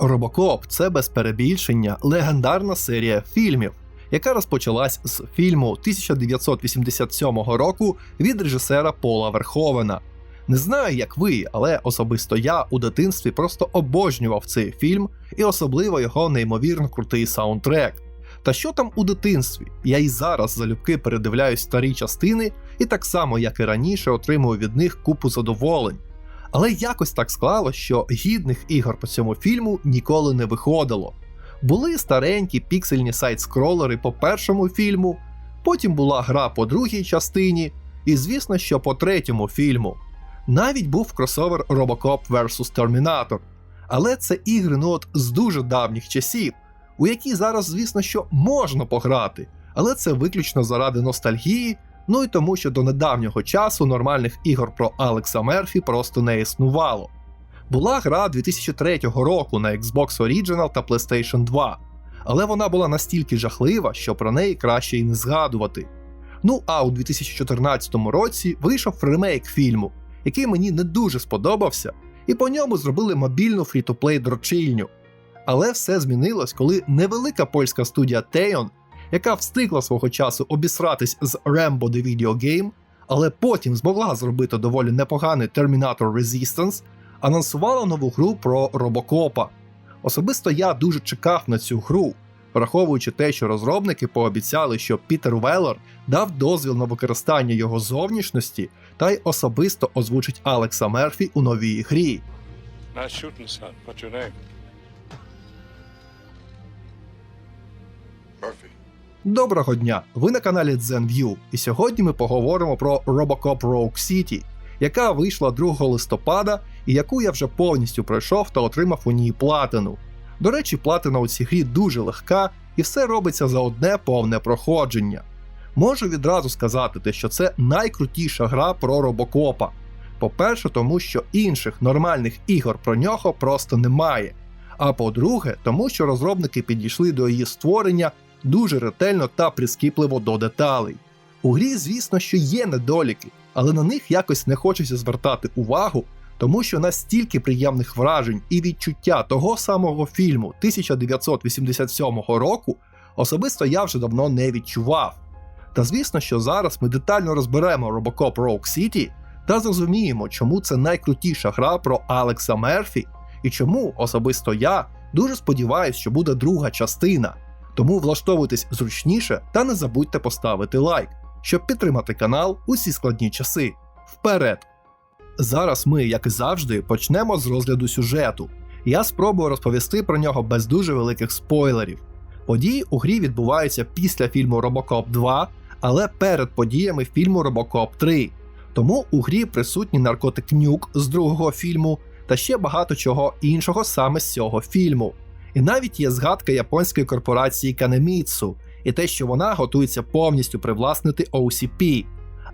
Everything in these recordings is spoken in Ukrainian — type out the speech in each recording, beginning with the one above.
Робокоп це без перебільшення легендарна серія фільмів, яка розпочалась з фільму 1987 року від режисера Пола Верховена. Не знаю, як ви, але особисто я у дитинстві просто обожнював цей фільм і особливо його неймовірно крутий саундтрек. Та що там у дитинстві? Я і зараз залюбки передивляюсь старі частини, і так само, як і раніше, отримую від них купу задоволень. Але якось так склало, що гідних ігор по цьому фільму ніколи не виходило. Були старенькі піксельні сайт-скролери по першому фільму, потім була гра по другій частині, і звісно, що по третьому фільму. Навіть був кросовер Robocop vs Terminator. Але це ігри ну от з дуже давніх часів, у які зараз, звісно, що можна пограти, але це виключно заради ностальгії, ну і тому, що до недавнього часу нормальних ігор про Алекса Мерфі просто не існувало. Була гра 2003 року на Xbox Original та PlayStation 2, але вона була настільки жахлива, що про неї краще й не згадувати. Ну а у 2014 році вийшов ремейк фільму, який мені не дуже сподобався, і по ньому зробили мобільну фрі-то-плей дрочильню. Але все змінилось, коли невелика польська студія Teon, яка встигла свого часу обісратись з Rambo The Video Game, але потім змогла зробити доволі непоганий Terminator Resistance, анонсувала нову гру про робокопа. Особисто я дуже чекав на цю гру, враховуючи те, що розробники пообіцяли, що Пітер Веллер дав дозвіл на використання його зовнішності та й особисто озвучить Алекса Мерфі у новій грі. Nice shooting, son. What's your name? Доброго дня! Ви на каналі ZenView, і сьогодні ми поговоримо про Robocop Rogue City, яка вийшла 2 листопада і яку я вже повністю пройшов та отримав у ній платину. До речі, платина у цій грі дуже легка і все робиться за одне повне проходження. Можу відразу сказати, те, що це найкрутіша гра про робокопа. По-перше, тому що інших нормальних ігор про нього просто немає. А по-друге, тому що розробники підійшли до її створення дуже ретельно та прискіпливо до деталей. У грі, звісно, що є недоліки, але на них якось не хочеться звертати увагу, тому що настільки приємних вражень і відчуття того самого фільму 1987 року особисто я вже давно не відчував. Та звісно, що зараз ми детально розберемо Robocop Rogue City та зрозуміємо, чому це найкрутіша гра про Алекса Мерфі, і чому особисто я дуже сподіваюся, що буде друга частина. Тому влаштовуйтесь зручніше та не забудьте поставити лайк, щоб підтримати канал усі складні часи. Вперед! Зараз ми, як і завжди, почнемо з розгляду сюжету. Я спробую розповісти про нього без дуже великих спойлерів. Події у грі відбуваються після фільму Robocop 2, але перед подіями фільму Robocop 3. Тому у грі присутній наркотик нюк з другого фільму та ще багато чого іншого саме з цього фільму. І навіть є згадка японської корпорації Канеміцу і те, що вона готується повністю привласнити OCP.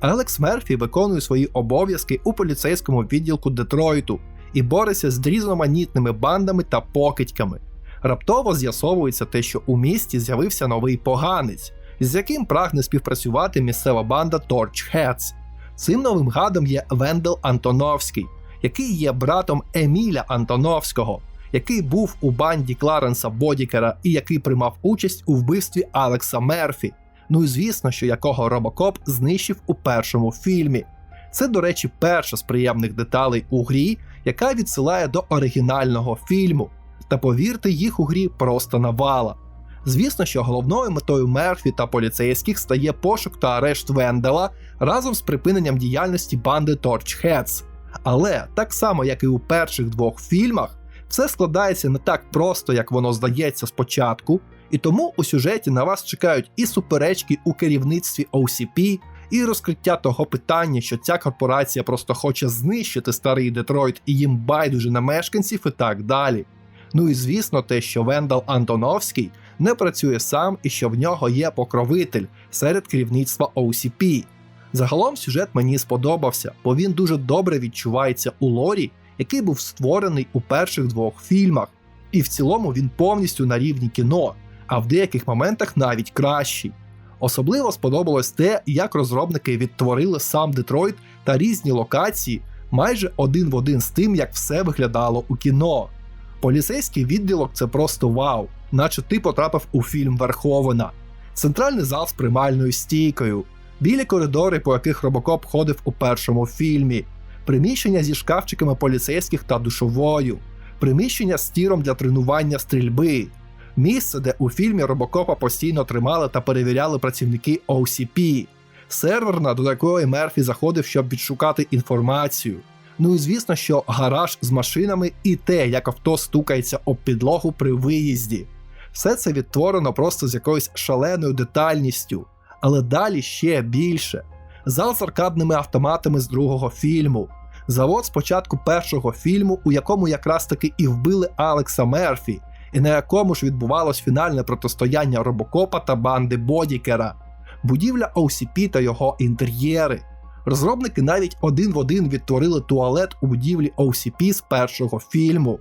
Алекс Мерфі виконує свої обов'язки у поліцейському відділку Детройту і бореться з різноманітними бандами та покидьками. Раптово з'ясовується те, що у місті з'явився новий поганець, з яким прагне співпрацювати місцева банда Torch Heads. Цим новим гадом є Вендел Антоновський, який є братом Еміля Антоновського, який був у банді Кларенса Бодікера і який приймав участь у вбивстві Алекса Мерфі. Ну і звісно, що якого Робокоп знищив у першому фільмі. Це, до речі, перша з приємних деталей у грі, яка відсилає до оригінального фільму. Та повірте, їх у грі просто навала. Звісно, що головною метою Мерфі та поліцейських стає пошук та арешт Вендела разом з припиненням діяльності банди Heads. Але так само, як і у перших двох фільмах, все складається не так просто, як воно здається спочатку, і тому у сюжеті на вас чекають і суперечки у керівництві OCP, і розкриття того питання, що ця корпорація просто хоче знищити старий Детройт і їм байдуже на мешканців, і так далі. Ну і звісно, те, що Вендал Антоновський не працює сам і що в нього є покровитель серед керівництва OCP. Загалом сюжет мені сподобався, бо він дуже добре відчувається у лорі, який був створений у перших двох фільмах, і в цілому він повністю на рівні кіно, а в деяких моментах навіть кращий. Особливо сподобалось те, як розробники відтворили сам Детройт та різні локації майже один в один з тим, як все виглядало у кіно. Поліцейський відділок це просто вау, наче ти потрапив у фільм Верховена. Центральний зал з приймальною стійкою, білі коридори, по яких Робокоп ходив у першому фільмі, приміщення зі шкафчиками поліцейських та душовою, приміщення з тіром для тренування стрільби, місце, де у фільмі Робокопа постійно тримали та перевіряли працівники OCP, серверна, до якої Мерфі заходив, щоб відшукати інформацію. Ну і звісно, що гараж з машинами і те, як авто стукається об підлогу при виїзді. Все це відтворено просто з якоюсь шаленою детальністю, але далі ще більше. Зал з аркадними автоматами з другого фільму. Завод з початку першого фільму, у якому якраз таки і вбили Алекса Мерфі, і на якому ж відбувалось фінальне протистояння Робокопа та банди Бодікера, будівля OCP та його інтер'єри. Розробники навіть один в один відтворили туалет у будівлі OCP з першого фільму.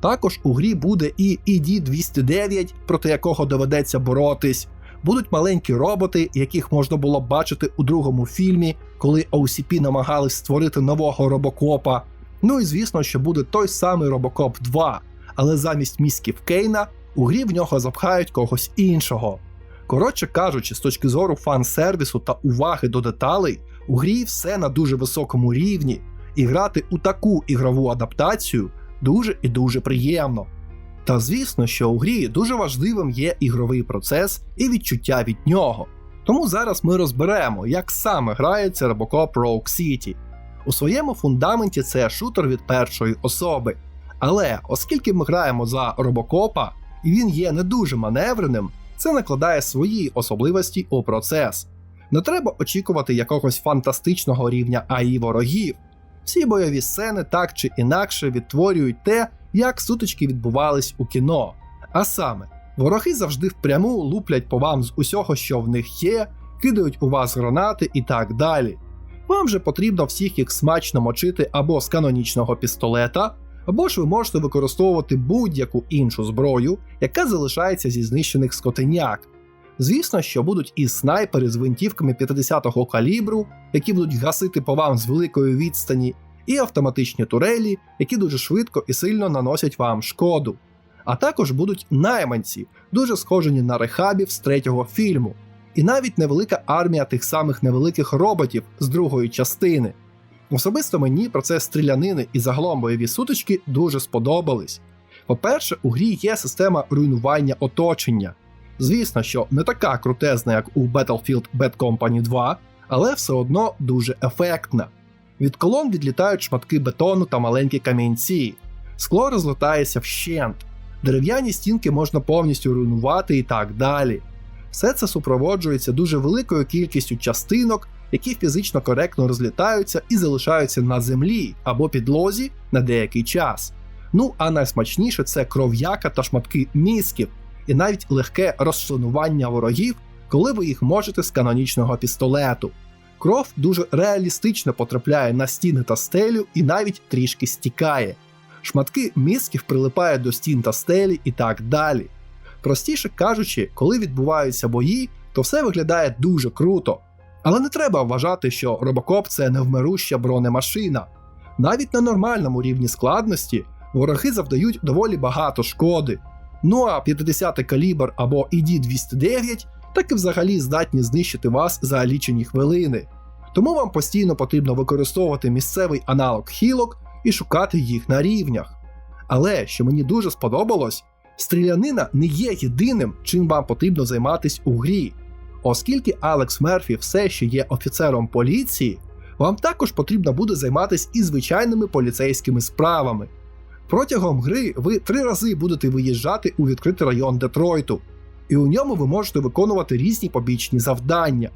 Також у грі буде і ED-209, проти якого доведеться боротись. Будуть маленькі роботи, яких можна було бачити у другому фільмі, коли OCP намагались створити нового робокопа. Ну і звісно, що буде той самий Робокоп 2, але замість місків Кейна у грі в нього запхають когось іншого. Коротше кажучи, з точки зору фан-сервісу та уваги до деталей, у грі все на дуже високому рівні, і грати у таку ігрову адаптацію дуже і дуже приємно. Та звісно, що у грі дуже важливим є ігровий процес і відчуття від нього. Тому зараз ми розберемо, як саме грається Robocop Rogue City. У своєму фундаменті це шутер від першої особи. Але оскільки ми граємо за робокопа, і він є не дуже маневреним, це накладає свої особливості у процес. Не треба очікувати якогось фантастичного рівня АІ ворогів. Всі бойові сцени так чи інакше відтворюють те, як сутички відбувались у кіно. А саме, вороги завжди впряму луплять по вам з усього, що в них є, кидають у вас гранати і так далі. Вам же потрібно всіх їх смачно мочити або з канонічного пістолета, або ж ви можете використовувати будь-яку іншу зброю, яка залишається зі знищених скотеняк. Звісно, що будуть і снайпери з гвинтівками 50-го калібру, які будуть гасити по вам з великої відстані, і автоматичні турелі, які дуже швидко і сильно наносять вам шкоду. А також будуть найманці, дуже схожені на рехабів з третього фільму, і навіть невелика армія тих самих невеликих роботів з другої частини. Особисто мені процес стрілянини і загалом бойові сутички дуже сподобались. По-перше, у грі є система руйнування оточення. Звісно, що не така крутезна, як у Battlefield Bad Company 2, але все одно дуже ефектна. Від колон відлітають шматки бетону та маленькі камінці, скло розлетається вщент, дерев'яні стінки можна повністю руйнувати і так далі. Все це супроводжується дуже великою кількістю частинок, які фізично коректно розлітаються і залишаються на землі або підлозі на деякий час. Ну а найсмачніше це кров'яка та шматки мізків, і навіть легке розчленування ворогів, коли ви їх можете з канонічного пістолету. Кров дуже реалістично потрапляє на стіни та стелю і навіть трішки стікає. Шматки мізків прилипають до стін та стелі і так далі. Простіше кажучи, коли відбуваються бої, то все виглядає дуже круто. Але не треба вважати, що робокоп це невмируща бронемашина. Навіть на нормальному рівні складності вороги завдають доволі багато шкоди. Ну а 50-й калібр або ED-209 так і взагалі здатні знищити вас за лічені хвилини. Тому вам постійно потрібно використовувати місцевий аналог хілок і шукати їх на рівнях. Але що мені дуже сподобалось, стрілянина не є єдиним, чим вам потрібно займатись у грі. Оскільки Алекс Мерфі все ще є офіцером поліції, вам також потрібно буде займатися і звичайними поліцейськими справами. Протягом гри ви три рази будете виїжджати у відкритий район Детройту, і у ньому ви можете виконувати різні побічні завдання.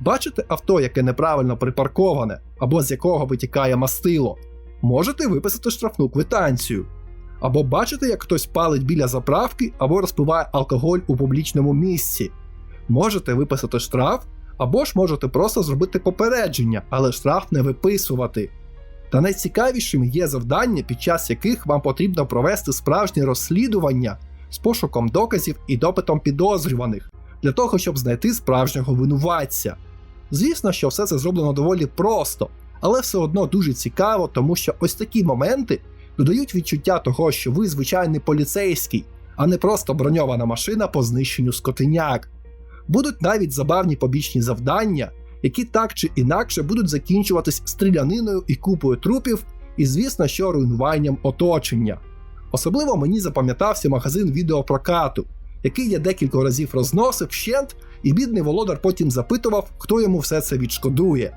Бачите авто, яке неправильно припарковане або з якого витікає мастило, можете виписати штрафну квитанцію. Або бачите, як хтось палить біля заправки або розпиває алкоголь у публічному місці. Можете виписати штраф, або ж можете просто зробити попередження, але штраф не виписувати. Та найцікавішим є завдання, під час яких вам потрібно провести справжнє розслідування з пошуком доказів і допитом підозрюваних для того, щоб знайти справжнього винуватця. Звісно, що все це зроблено доволі просто, але все одно дуже цікаво, тому що ось такі моменти додають відчуття того, що ви звичайний поліцейський, а не просто броньована машина по знищенню скотиняк. Будуть навіть забавні побічні завдання, які так чи інакше будуть закінчуватись стріляниною і купою трупів, і звісно, що руйнуванням оточення. Особливо мені запам'ятався магазин відеопрокату, який я декілька разів розносив вщент, і бідний володар потім запитував, хто йому все це відшкодує.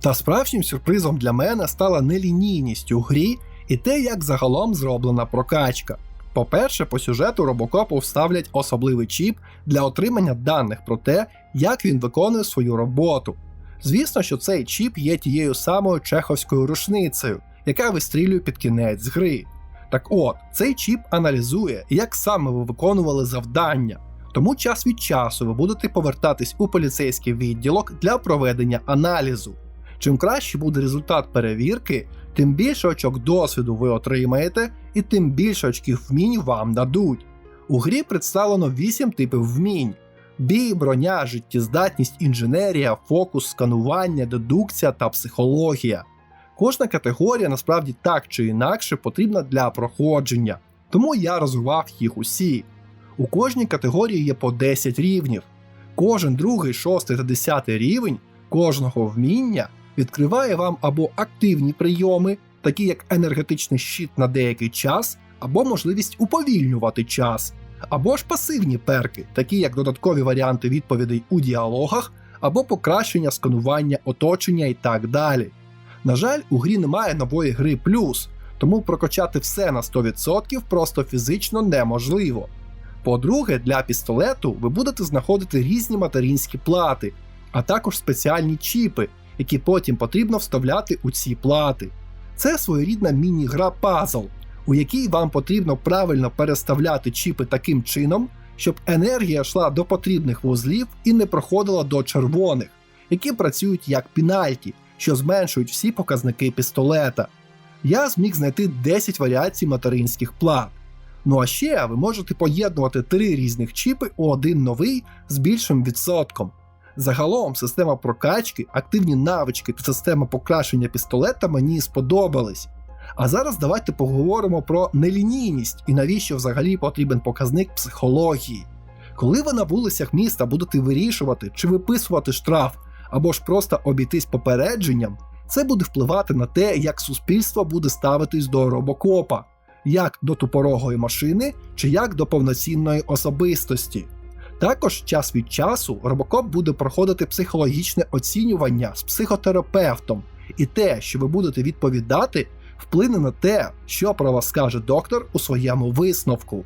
Та справжнім сюрпризом для мене стала нелінійність у грі і те, як загалом зроблена прокачка. По-перше, по сюжету робокопу вставлять особливий чіп для отримання даних про те, як він виконує свою роботу. Звісно, що цей чіп є тією самою чеховською рушницею, яка вистрілює під кінець гри. Так от, цей чіп аналізує, як саме ви виконували завдання, тому час від часу ви будете повертатись у поліцейський відділок для проведення аналізу. Чим краще буде результат перевірки, тим більше очок досвіду ви отримаєте, і тим більше очків вмінь вам дадуть. У грі представлено 8 типів вмінь: бій, броня, життєздатність, інженерія, фокус, сканування, дедукція та психологія. Кожна категорія насправді так чи інакше потрібна для проходження, тому я розвивав їх усі. У кожній категорії є по 10 рівнів. Кожен другий, шостий та десятий рівень кожного вміння відкриває вам або активні прийоми, такі як енергетичний щит на деякий час, або можливість уповільнювати час, або ж пасивні перки, такі як додаткові варіанти відповідей у діалогах, або покращення сканування оточення і так далі. На жаль, у грі немає нової гри плюс, тому прокачати все на 100% просто фізично неможливо. По-друге, для пістолету ви будете знаходити різні материнські плати, а також спеціальні чіпи, які потім потрібно вставляти у ці плати. Це своєрідна міні-гра пазл, у якій вам потрібно правильно переставляти чіпи таким чином, щоб енергія йшла до потрібних вузлів і не проходила до червоних, які працюють як пінальті, що зменшують всі показники пістолета. Я зміг знайти 10 варіацій материнських плат. Ну а ще ви можете поєднувати три різних чіпи у один новий з більшим відсотком. Загалом система прокачки, активні навички та система покращення пістолета мені сподобались. А зараз давайте поговоримо про нелінійність і навіщо взагалі потрібен показник психології. Коли ви на вулицях міста будете вирішувати чи виписувати штраф, або ж просто обійтись попередженням, це буде впливати на те, як суспільство буде ставитись до робокопа, як до тупорогої машини чи як до повноцінної особистості. Також час від часу робокоп буде проходити психологічне оцінювання з психотерапевтом, і те, що ви будете відповідати, вплине на те, що про вас скаже доктор у своєму висновку.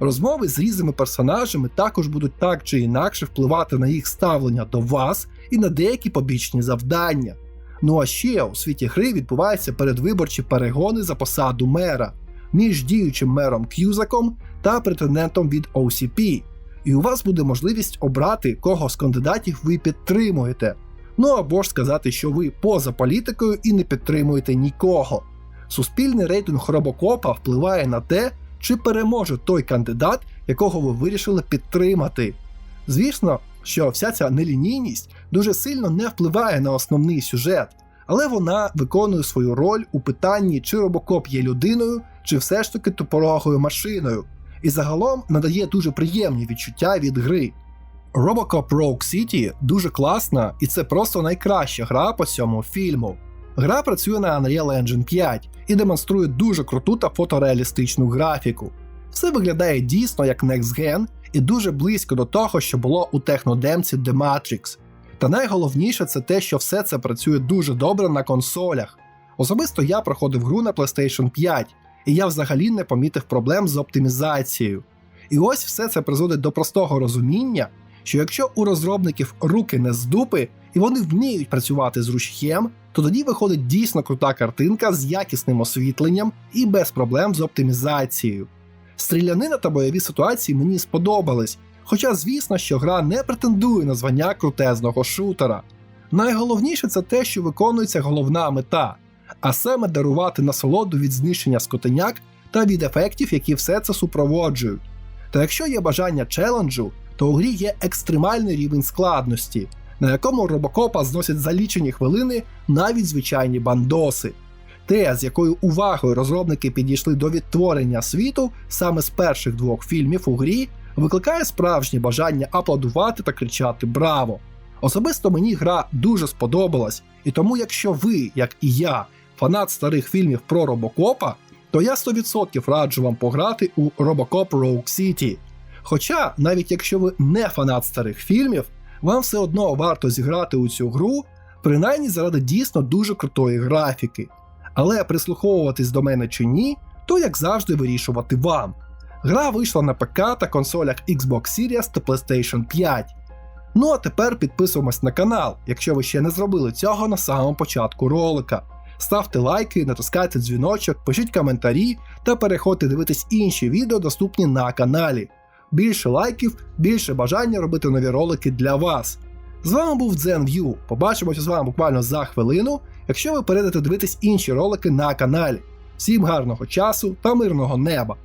Розмови з різними персонажами також будуть так чи інакше впливати на їх ставлення до вас і на деякі побічні завдання. Ну а ще у світі гри відбуваються передвиборчі перегони за посаду мера між діючим мером К'юзаком та претендентом від OCP, і у вас буде можливість обрати, кого з кандидатів ви підтримуєте. Ну або ж сказати, що ви поза політикою і не підтримуєте нікого. Суспільний рейтинг робокопа впливає на те, чи переможе той кандидат, якого ви вирішили підтримати. Звісно, що вся ця нелінійність дуже сильно не впливає на основний сюжет, але вона виконує свою роль у питанні, чи робокоп є людиною, чи все ж таки тупорогою машиною, і загалом надає дуже приємні відчуття від гри. Robocop Rogue City дуже класна, і це просто найкраща гра по цьому фільму. Гра працює на Unreal Engine 5 і демонструє дуже круту та фотореалістичну графіку. Все виглядає дійсно як Next Gen і дуже близько до того, що було у технодемці The Matrix. Та найголовніше це те, що все це працює дуже добре на консолях. Особисто я проходив гру на PlayStation 5, і я взагалі не помітив проблем з оптимізацією. І ось все це призводить до простого розуміння, що якщо у розробників руки не з дупи і вони вміють працювати з ручхем, то тоді виходить дійсно крута картинка з якісним освітленням і без проблем з оптимізацією. Стрілянина та бойові ситуації мені сподобались, хоча, звісно, що гра не претендує на звання крутезного шутера. Найголовніше це те, що виконується головна мета, а саме дарувати насолоду від знищення скотеняк та від ефектів, які все це супроводжують. Та якщо є бажання челенджу, то у грі є екстремальний рівень складності, на якому робокопа зносять за лічені хвилини навіть звичайні бандоси. Те, з якою увагою розробники підійшли до відтворення світу саме з перших двох фільмів у грі, викликає справжнє бажання аплодувати та кричати Браво! Особисто мені гра дуже сподобалась, і тому, якщо ви, як і я, фанат старих фільмів про Робокопа, то я 100% раджу вам пограти у Robocop Rogue City. Хоча, навіть якщо ви не фанат старих фільмів, вам все одно варто зіграти у цю гру, принаймні заради дійсно дуже крутої графіки. Але прислуховуватись до мене чи ні, то як завжди вирішувати вам. Гра вийшла на ПК та консолях Xbox Series та PlayStation 5. Ну а тепер підписуємось на канал, якщо ви ще не зробили цього на самому початку ролика. Ставте лайки, натискайте дзвіночок, пишіть коментарі та переходьте дивитись інші відео, доступні на каналі. Більше лайків, більше бажання робити нові ролики для вас. З вами був ZenView. Побачимося з вами буквально за хвилину, якщо ви перейдете дивитись інші ролики на каналі. Всім гарного часу та мирного неба!